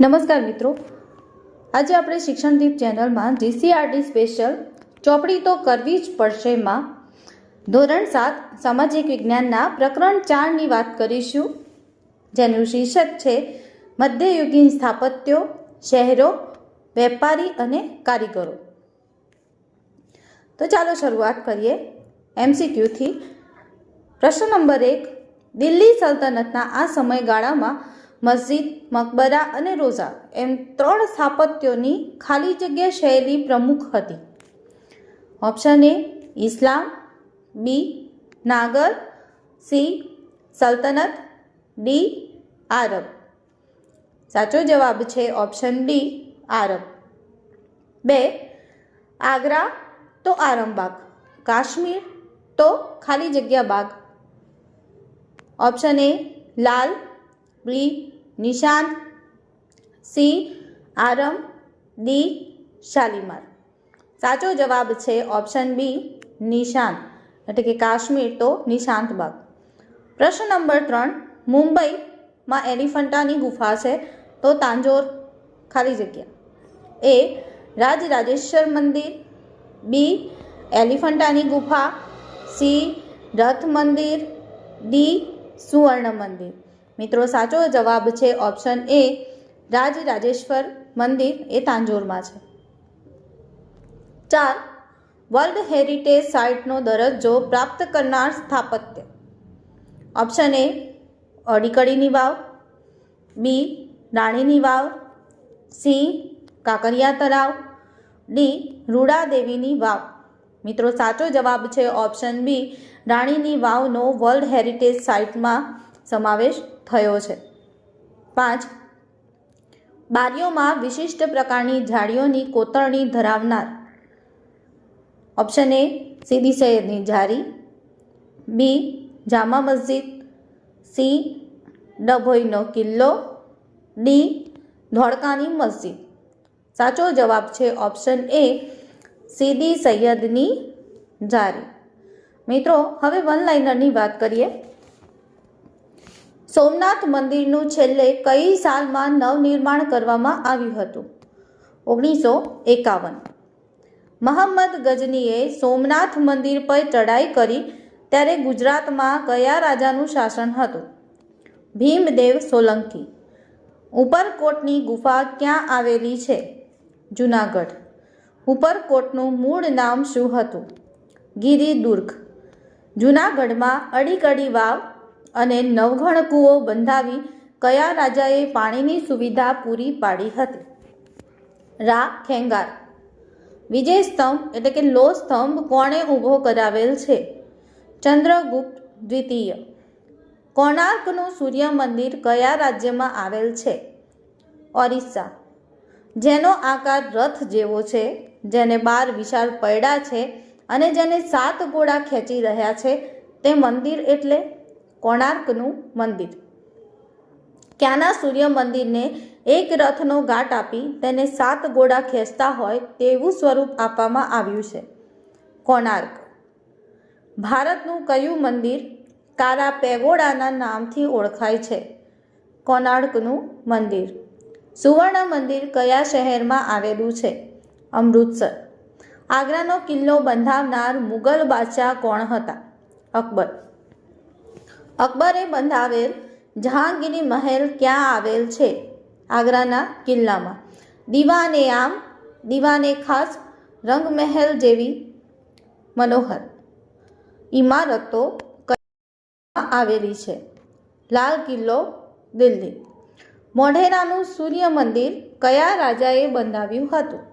નમસ્કાર મિત્રો. આજે આપણે શિક્ષણદીપ ચેનલમાં જીસીઆરટી સ્પેશિયલ ચોપડી તો કરવી જ પડશેમાં ધોરણ સાત, સામાજિક વિજ્ઞાનના પ્રકરણ ચારની વાત કરીશું, જેનું શીર્ષક છે મધ્યયુગીન સ્થાપત્યો, શહેરો, વેપારી અને કારીગરો. તો ચાલો શરૂઆત કરીએ. એમસીક્યુથી. પ્રશ્ન નંબર એક, દિલ્હી સલ્તનતના આ સમયગાળામાં મસ્જિદ, મકબરા અને રોઝા એમ ત્રણ સ્થાપત્યોની ખાલી જગ્યા શૈલી પ્રમુખ હતી. ઓપ્શન એ, ઇસ્લામ, બી, નાગર, સી, સલ્તનત, ડી, આરબ. સાચો જવાબ છે ઓપ્શન ડી, આરબ. બે, આગ્રા તો આરમબાગ, કાશ્મીર તો ખાલી જગ્યા બાગ. Option A Lal. B Nishat C Aram. D Shalimar. સાચો જવાબ છે ઓપ્શન બી નિશાંત એટલે કે કાશ્મીર તો નિશાંત બાગ. પ્રશ્ન નંબર ત્રણ, મુંબઈમાં એલિફન્ટાની ગુફા છે તો તાંજોર ખાલી જગ્યા. એ રાજરાજેશ્વર મંદિર. બી એલિફન્ટાની ગુફા. સી, રથ મંદિર, ડી, સુવર્ણ મંદિર. મિત્રો, સાચો જવાબ છે ઓપ્શન એ રાજરાજેશ્વર મંદિર, એ તાંજોરમાં છે. ચાર, વર્લ્ડ હેરિટેજ સાઇટનો દરજ્જો પ્રાપ્ત કરનાર સ્થાપત્ય. ઓપ્શન એ, અડીકડીની વાવ. બી, રાણીની વાવ. સી, કાંકરિયા તળાવ. ડી રૂડાદેવીની વાવ. મિત્રો, સાચો જવાબ છે ઓપ્શન બી રાણીની વાવનો વર્લ્ડ હેરિટેજ સાઇટમાં સમાવેશ થયો છે. પાંચ. બારીઓમાં વિશિષ્ટ પ્રકારની ઝાડીઓની કોતરણી ધરાવનાર. ઓપ્શન એ સીદી સૈયદની જારી. બી જામા મસ્જિદ. સી ડભોઈનો કિલ્લો. ડી ધોળકાની મસ્જિદ. સાચો જવાબ છે ઓપ્શન એ સીદી સૈયદની જારી. મિત્રો, હવે વન લાઇનરની વાત કરીએ. સોમનાથ મંદિરનું છેલ્લે કઈ સાલમાં નવનિર્માણ કરવામાં આવ્યું હતું? ઓગણીસો એકાવન. મહમ્મદ ગજનીએ સોમનાથ મંદિર પર ચઢાઈ કરી ત્યારે ગુજરાતમાં કયા રાજાનું શાસન હતું? ભીમદેવ સોલંકી. ઉપરકોટની ગુફા ક્યાં આવેલી છે? જુનાગઢ. ઉપરકોટનું મૂળ નામ શું હતું? ગિરિદુર્ગ. જુનાગઢમાં અડીકડી વાવ અને નવઘણ કૂવો બંધાવી કયા રાજાએ પાણીની સુવિધા પૂરી પાડી હતી? રા. ખેંગાર. વિજય સ્તંભ એટલે કે લો સ્તંભ કોણે ઊભો કરાવેલ છે? ચંદ્રગુપ્ત દ્વિતીય. કોણાર્કનું સૂર્ય મંદિર કયા રાજ્યમાં આવેલ છે? ઓરિસ્સા. જેનો આકાર રથ જેવો છે. જેને બાર વિશાળ પૈડા છે અને જેને સાત ગોળા ખેંચી રહ્યા છે તે મંદિર એટલે કોણાર્કનું મંદિર. ક્યાંના સૂર્ય મંદિરને એક રથનો ઘાટ આપી તેને સાત ગોળા ખેંચતા હોય તેવું સ્વરૂપ આપવામાં આવ્યું છે. કોણાર્ક. ભારતનું કયું મંદિર કારા પેગોડાના નામથી ઓળખાય છે? કોણાર્કનું મંદિર. સુવર્ણ મંદિર કયા શહેરમાં આવેલું છે? અમૃતસર. આગ્રાનો કિલ્લો બંધાવનાર મુગલ બાદશાહ કોણ હતા? અકબર. અકબરે બંધાવેલ જહાંગીરી મહેલ ક્યાં આવેલ છે? આગ્રાના કિલ્લામાં. દીવાને આમ, દીવાને ખાસ રંગમહેલ જેવી મનોહર ઇમારતો આવેલી છે. લાલ કિલ્લો, દિલ્હી. મોઢેરાનું સૂર્ય મંદિર કયા રાજાએ બંધાવ્યું હતું?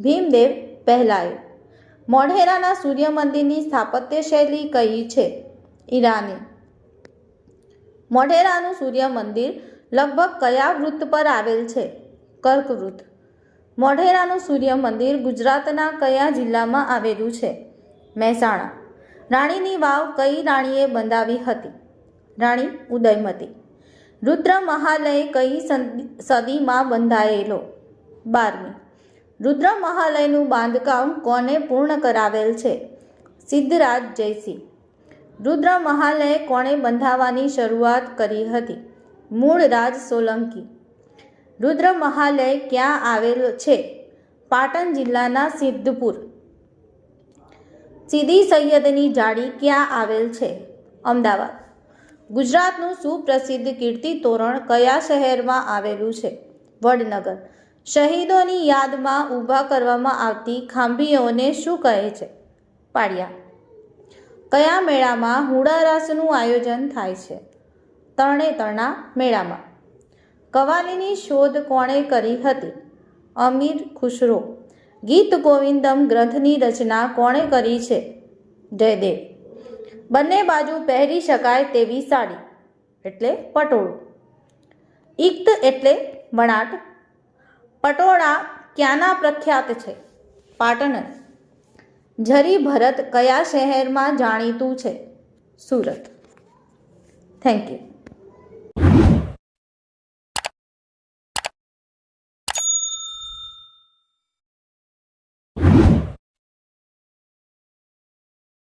ભીમદેવ પહેલાયો. મોઢેરાના સૂર્ય મંદિરની સ્થાપત્ય શૈલી કઈ છે? ઈરાની. મોઢેરાનું સૂર્ય મંદિર લગભગ કયા વૃત્ત પર આવેલ છે? કર્કવૃત્ત મોઢેરાનું સૂર્ય મંદિર ગુજરાતના કયા જિલ્લામાં આવેલું છે? મહેસાણા. રાણીની વાવ કઈ રાણીએ બંધાવી હતી? રાણી ઉદયમતી. રુદ્ર મહાલય કઈ સદીમાં બંધાયેલો? બારમી. રુદ્ર મહાલયનું બાંધકામ કોને પૂર્ણ કરાવેલ છે? સિદ્ધરાજ જયસિંહ. રુદ્ર મહાલય કોણે બંધાવવાની શરૂઆત કરી હતી? મૂળ રાજ સોલંકી. રુદ્ર મહાલય ક્યાં આવેલો છે? પાટણ જિલ્લાના સિદ્ધપુર. સીધી સૈયદની જાળી ક્યાં આવેલ છે? અમદાવાદ. ગુજરાતનું સુપ્રસિદ્ધ કીર્તિ તોરણ કયા શહેરમાં આવેલું છે? વડનગર. શહીદોની યાદમાં ઊભા કરવામાં આવતી ખાંભીઓને શું કહે છે? પાડિયા કયા મેળામાં હુડારાસનું આયોજન થાય છે? તરણેતરના મેળામાં. કવાલીની શોધ કોણે કરી હતી? અમીર ખુશરો ગીત ગોવિંદમ ગ્રંથની રચના કોણે કરી છે? જયદેવ. બંને બાજુ પહેરી શકાય તેવી સાડી, એટલે પટોળું. ઇક્ત એટલે વણાટ પટોળા ક્યાંના પ્રખ્યાત છે? પાટણ. જરી ભરત કયા શહેરમાં જાણીતું છે? સુરત. Thank you